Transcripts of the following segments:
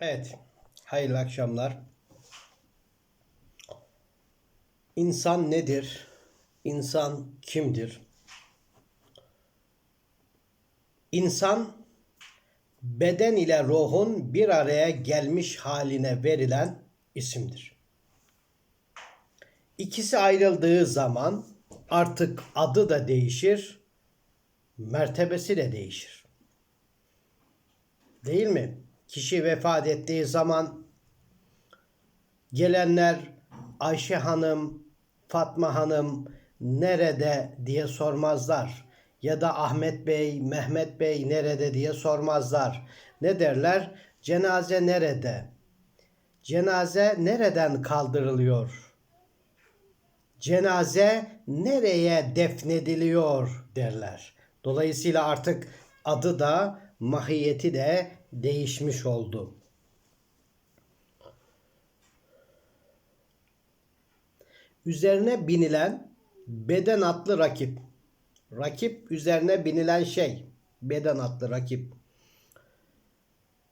Evet, hayırlı akşamlar. İnsan nedir? İnsan kimdir? İnsan beden ile ruhun bir araya gelmiş haline verilen isimdir. İkisi ayrıldığı zaman artık adı da değişir, mertebesi de değişir. Değil mi? Kişi vefat ettiği zaman gelenler Ayşe Hanım, Fatma Hanım nerede diye sormazlar. Ya da Ahmet Bey, Mehmet Bey nerede diye sormazlar. Ne derler? Cenaze nerede? Cenaze nereden kaldırılıyor? Cenaze nereye defnediliyor derler. Dolayısıyla artık adı da mahiyeti de değişmiş oldu. Üzerine binilen beden atlı rakip. Rakip üzerine binilen şey. Beden atlı rakip.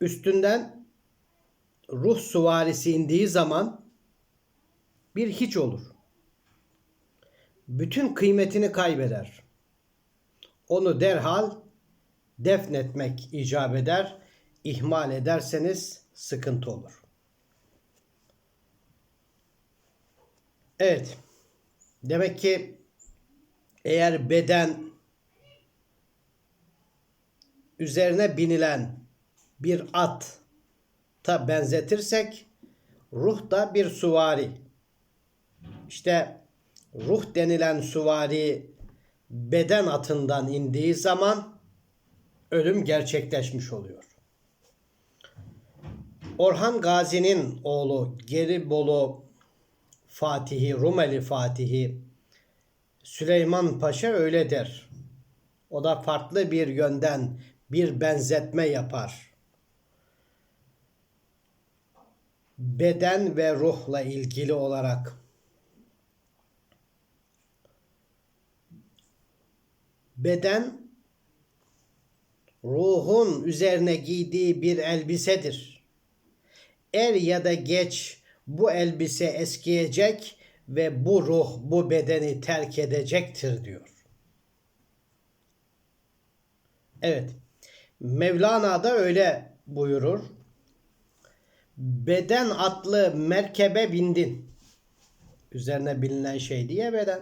Üstünden ruh suvarisi indiği zaman bir hiç olur. Bütün kıymetini kaybeder. Onu derhal defnetmek icap eder. İhmal ederseniz sıkıntı olur. Evet. Demek ki eğer beden üzerine binilen bir at ta benzetirsek ruh da bir suvari. İşte ruh denilen suvari beden atından indiği zaman ölüm gerçekleşmiş oluyor. Orhan Gazi'nin oğlu Geribolu Fatihi, Rumeli Fatihi Süleyman Paşa öyle der. O da farklı bir yönden bir benzetme yapar. Beden ve ruhla ilgili olarak beden ruhun üzerine giydiği bir elbisedir. Er ya da geç bu elbise eskiyecek ve bu ruh bu bedeni terk edecektir diyor. Evet. Mevlana da öyle buyurur. Beden atlı merkebe bindin. Üzerine bilinen şey diye beden.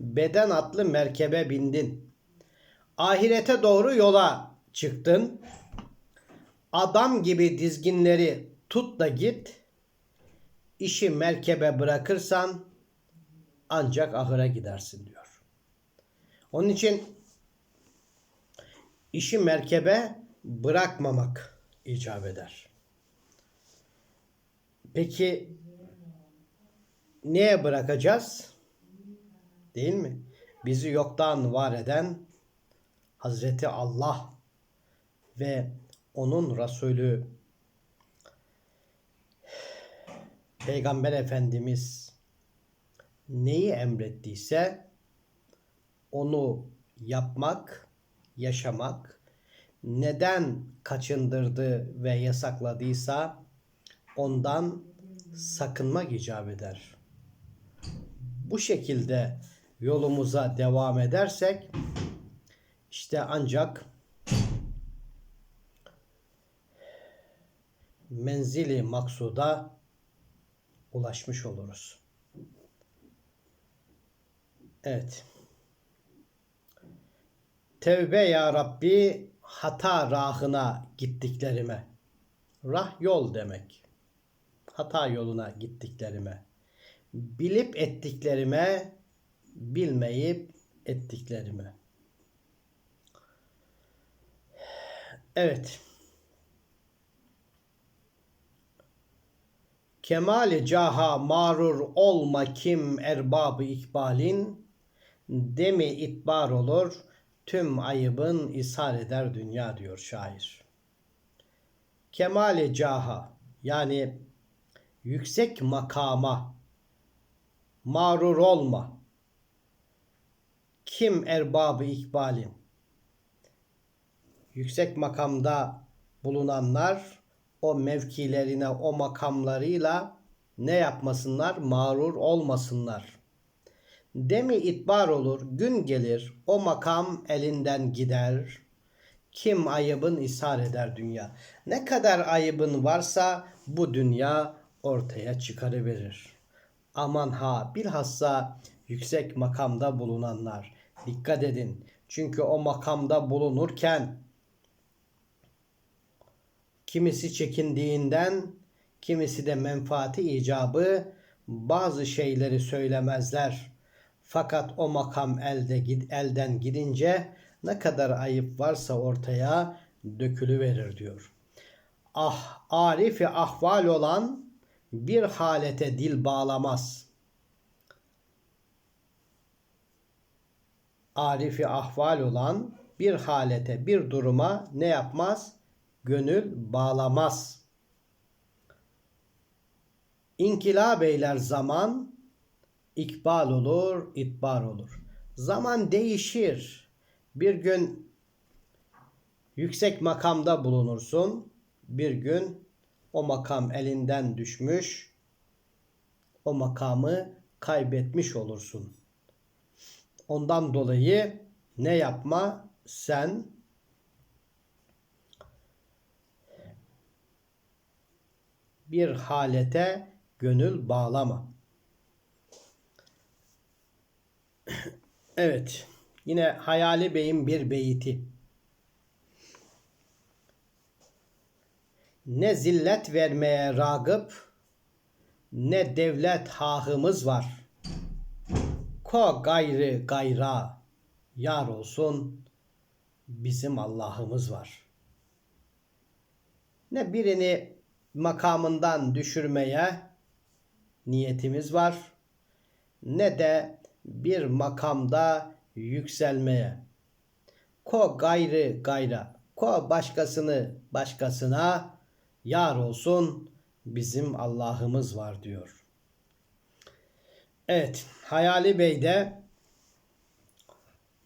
Beden atlı merkebe bindin. Ahirete doğru yola çıktın. Adam gibi dizginleri tut da git. İşi merkebe bırakırsan ancak ahıra gidersin diyor. Onun için işi merkebe bırakmamak icap eder. Peki neye bırakacağız? Değil mi? Bizi yoktan var eden Hazreti Allah ve onun Resulü Peygamber Efendimiz neyi emrettiyse onu yapmak, yaşamak, neden kaçındırdı ve yasakladıysa ondan sakınmak icap eder. Bu şekilde yolumuza devam edersek işte ancak menzili maksuda ulaşmış oluruz. Evet. Tevbe ya Rabbi hata rahına gittiklerime. Rah yol demek. Hata yoluna gittiklerime. Bilip ettiklerime, bilmeyip ettiklerime. Evet. Kemali caha marur olma kim erbabı ikbalin demi itbar olur tüm ayıbın ishar eder dünya diyor şair. Kemali caha yani yüksek makama mağrur olma. Kim erbabı ikbalin? Yüksek makamda bulunanlar o mevkilerine, o makamlarıyla ne yapmasınlar? Mağrur olmasınlar. Demi itbar olur, gün gelir, o makam elinden gider. Kim ayıbın ishar eder dünya. Ne kadar ayıbın varsa bu dünya ortaya çıkarıverir. Aman ha bilhassa yüksek makamda bulunanlar dikkat edin. Çünkü o makamda bulunurken kimisi çekindiğinden, kimisi de menfaati icabı bazı şeyleri söylemezler. Fakat o makam elde elden gidince ne kadar ayıp varsa ortaya dökülüverir diyor. Ah arifi ahval olan bir halete dil bağlamaz. Arifi ahval olan bir halete, bir duruma ne yapmaz? Gönül bağlamaz. İnkılap eyler zaman, ikbal olur, itbar olur. Zaman değişir. Bir gün yüksek makamda bulunursun. Bir gün o makam elinden düşmüş. O makamı kaybetmiş olursun. Ondan dolayı ne yapma? Sen bir halete gönül bağlama. Evet. Yine Hayali Bey'in bir beyti. Ne zillet vermeye ragıp ne devlet hahımız var. Ko gayrı gayra yar olsun bizim Allah'ımız var. Ne birini makamından düşürmeye niyetimiz var ne de bir makamda yükselmeye. Ko gayrı gayra, ko başkasını başkasına yar olsun bizim Allah'ımız var diyor. Evet, Hayali Bey de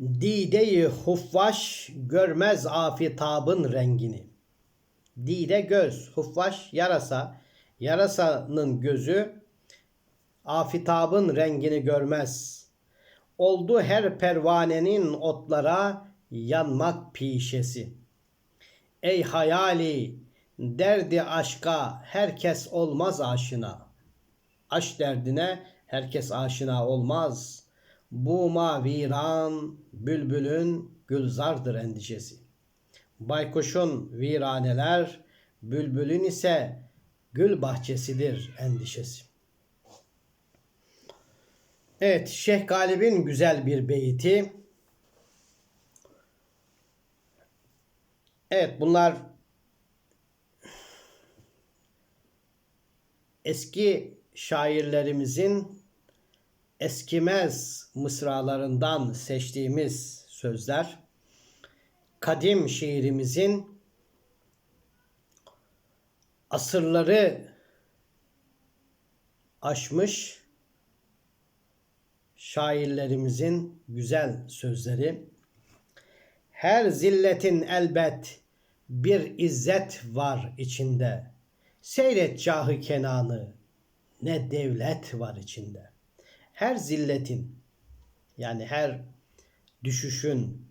Dide-i hufvaş görmez afitabın rengini. Dide göz, hufvaş yarasa. Yarasanın gözü afitabın rengini görmez. Oldu her pervanenin otlara yanmak pişesi. Ey hayali derdi aşka herkes olmaz aşina. Aşk derdine herkes aşina olmaz. Bu maviran bülbülün gülzardır endişesi. Baykuşun viraneler, bülbülün ise gül bahçesidir endişesi. Evet, Şeyh Galip'in güzel bir beyti. Evet, bunlar eski şairlerimizin eskimez mısralarından seçtiğimiz sözler. Kadim şiirimizin asırları aşmış şairlerimizin güzel sözleri. Her zilletin elbet bir izzet var içinde. Seyret cahı kenanı ne devlet var içinde. Her zilletin yani her düşüşün,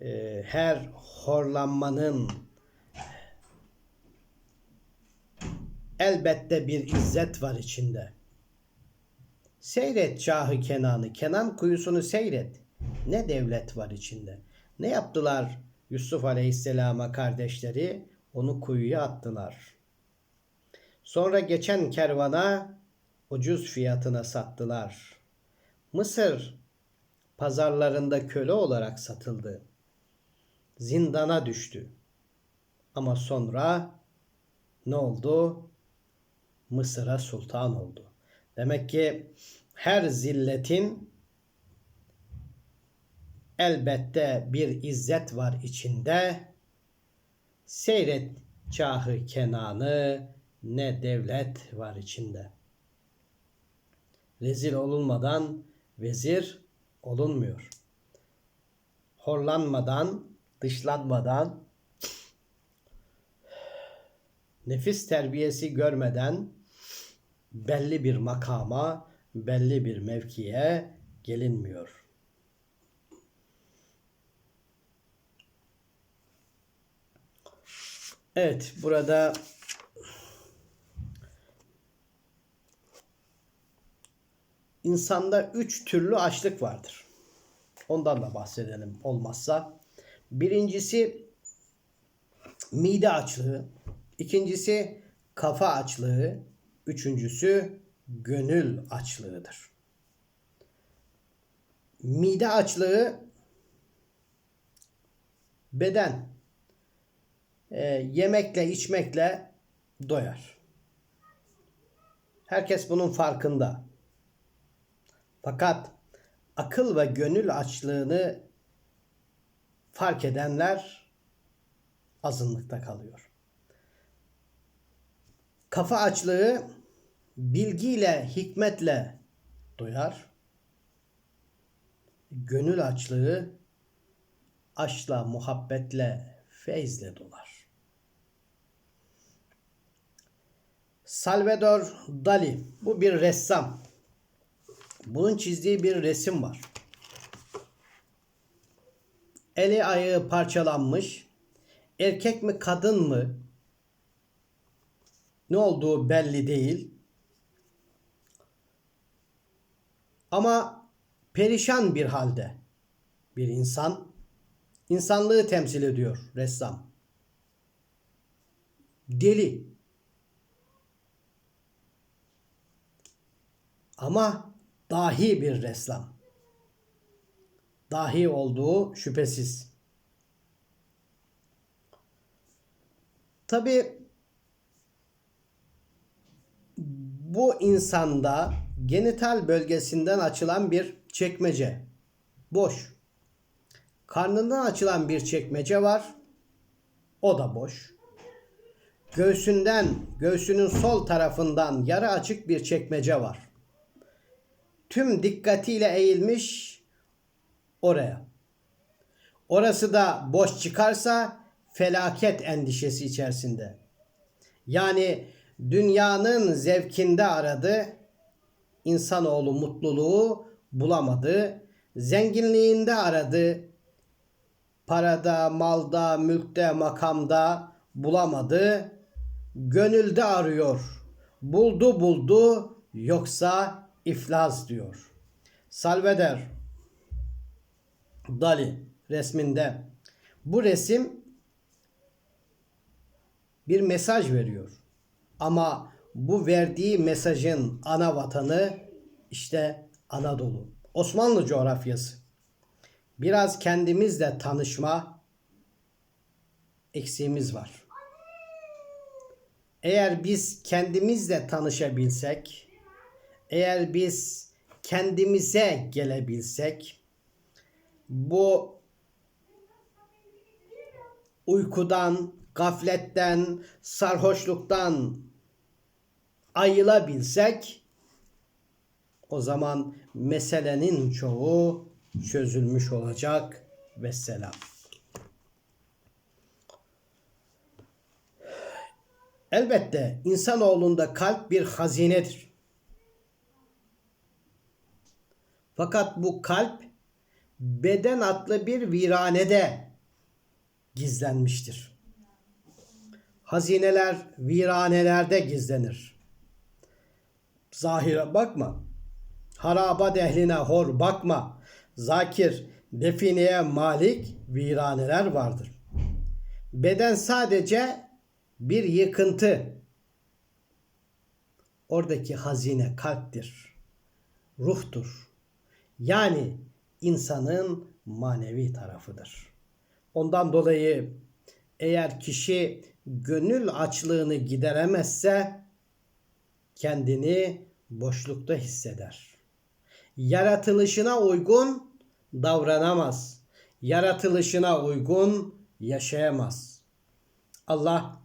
e, her horlanmanın elbette bir izzet var içinde. Seyret çahı Kenan'ı, Kenan kuyusunu seyret. Ne devlet var içinde. Ne yaptılar Yusuf Aleyhisselam'a kardeşleri? Onu kuyuya attılar. Sonra geçen kervana ucuz fiyatına sattılar. Mısır pazarlarında köle olarak satıldı. Zindana düştü. Ama sonra ne oldu? Mısır'a sultan oldu. Demek ki her zilletin elbette bir izzet var içinde. Seyret çahı Kenan'ı ne devlet var içinde. Rezil olunmadan vezir olunmuyor. Horlanmadan, dışlanmadan Nefis terbiyesi görmeden belli bir makama, belli bir mevkiye gelinmiyor. Evet, burada insanda üç türlü açlık vardır. Ondan da bahsedelim olmazsa. Birincisi mide açlığı, ikincisi kafa açlığı, üçüncüsü gönül açlığıdır. Mide açlığı beden e, yemekle içmekle doyar. Herkes bunun farkında. Fakat akıl ve gönül açlığını fark edenler azınlıkta kalıyor. Kafa açlığı bilgiyle, hikmetle doyar. Gönül açlığı aşkla, muhabbetle, feyzle dolar. Salvador Dali bu bir ressam. Bunun çizdiği bir resim var. Eli ayağı parçalanmış. Erkek mi kadın mı? Ne olduğu belli değil. Ama perişan bir halde bir insan insanlığı temsil ediyor ressam. Deli. Ama dahi bir ressam. Dahi olduğu şüphesiz. Tabi bu insanda genital bölgesinden açılan bir çekmece. Boş. Karnından açılan bir çekmece var. O da boş. Göğsünden, göğsünün sol tarafından yarı açık bir çekmece var tüm dikkatiyle eğilmiş oraya. Orası da boş çıkarsa felaket endişesi içerisinde. Yani dünyanın zevkinde aradı, insanoğlu mutluluğu bulamadı, zenginliğinde aradı, parada, malda, mülkte, makamda bulamadı, gönülde arıyor. Buldu buldu yoksa iflas diyor. Salvador Dali resminde bu resim bir mesaj veriyor. Ama bu verdiği mesajın ana vatanı işte Anadolu. Osmanlı coğrafyası. Biraz kendimizle tanışma eksiğimiz var. Eğer biz kendimizle tanışabilsek, eğer biz kendimize gelebilsek bu uykudan, gafletten, sarhoşluktan ayılabilsek o zaman meselenin çoğu çözülmüş olacak ve selam. Elbette insanoğlunda kalp bir hazinedir. Fakat bu kalp beden adlı bir viranede gizlenmiştir. Hazineler viranelerde gizlenir. Zahire bakma. Haraba dehline hor bakma. Zakir defineye malik viraneler vardır. Beden sadece bir yıkıntı. Oradaki hazine kalptir. Ruhtur. Yani insanın manevi tarafıdır. Ondan dolayı eğer kişi gönül açlığını gideremezse kendini boşlukta hisseder. Yaratılışına uygun davranamaz. Yaratılışına uygun yaşayamaz. Allah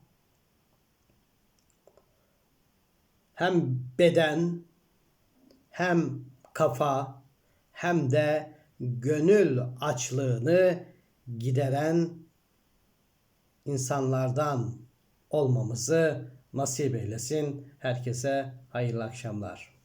hem beden hem kafa hem de gönül açlığını gideren insanlardan olmamızı nasip eylesin. Herkese hayırlı akşamlar.